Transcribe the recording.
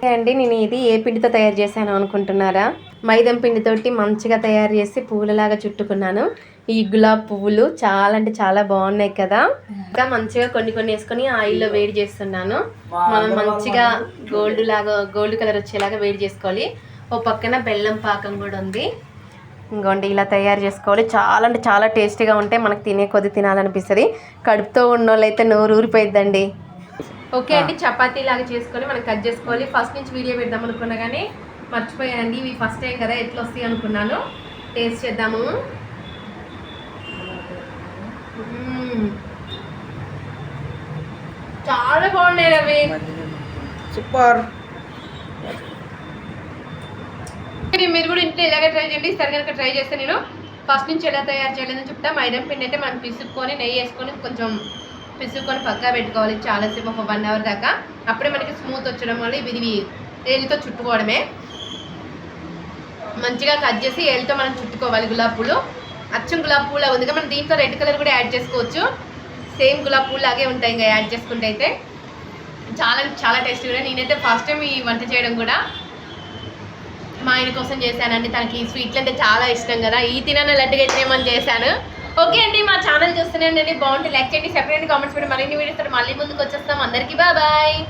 Okay అండి నేను ఇది ఏ పిండితో తయారు చేశాను అనుకుంటున్నారా? మైదం పిండితోటి మంచిగా తయారు చేసి పువ్వులలాగా చుట్టుకున్నాను. ఈ గులాబ్ పువ్వులు చాలా అంటే చాలా బాగున్నాయి కదా. ఇంకా మంచిగా కొన్ని కొన్ని వేసుకొని ఆయిల్లో వేడి చేస్తున్నాను. మనం మంచిగా గోల్డ్ లాగా గోల్డ్ కలర్ వచ్చేలాగా వేడి చేసుకోవాలి. ఓ పక్కన బెల్లం పాకం కూడా ఉంది. ఇంకోండి ఇలా తయారు చేసుకోవాలి. చాలా అంటే చాలా టేస్టీగా ఉంటే మనకు తినే కొద్ది తినాలనిపిస్తుంది. కడుపుతో ఉన్న వాళ్ళైతే నోరు ఊరిపోయిద్దండి. ఓకే అండి చపాతీ లాగా చేసుకొని మనం కట్ చేసుకోవాలి. ఫస్ట్ నుంచి వీడియో పెడదాం అనుకున్నా కానీ మర్చిపోయానండి ఇవి ఫస్ట్ టైం కదా ఎట్లా వస్తాయి అనుకున్నాను. టేస్ట్ చేద్దాము. చాలా బాగున్నాయి రవి. సూపర్. మీరు కూడా ఇంట్లో ఇలాగే ట్రై చేయండి ఈసారి కనుక ట్రై చేస్తే నేను ఫస్ట్ నుంచి ఎలా తయారు చేయలేదని చెప్తా. మైదం పిండి అయితే మనం పిసుక్కొని నెయ్యి వేసుకొని కొంచెం పిసుకొని పక్కా పెట్టుకోవాలి. చాలాసేపు ఒక వన్ అవర్ దాకా. అప్పుడే మనకి స్మూత్ వచ్చడం వల్ల ఇవి ఇవి ఏలితో చుట్టుకోవడమే. మంచిగా కట్ చేసి ఏలితో మనం చుట్టుకోవాలి గులాబ్ పూలు. అచ్చం గులాబ్ పూలా ఉంది కదా, మనం దీంట్లో రెడ్ కలర్ కూడా యాడ్ చేసుకోవచ్చు. సేమ్ గులాబ్ పూలు లాగే ఉంటాయి ఇంకా యాడ్ చేసుకుంటే అయితే. చాలా చాలా టేస్టీగా నేనైతే ఫస్ట్ టైం ఈ వంట చేయడం కూడా మా ఆయన కోసం చేశానండి. తనకి స్వీట్లు అంటే చాలా ఇష్టం కదా. ఈ తినని లడ్డుగా అయితే ఏమని చేశాను? ఓకే అండి మా ఛానల్ చూస్తున్నాండి బాగుంటే లైక్ చేయండి సెపరేట్ కామెంట్స్ పెట్టి మళ్ళీ వీడియోస్ మళ్ళీ ముందుకు వచ్చేస్తాం. అందరికీ బాయ్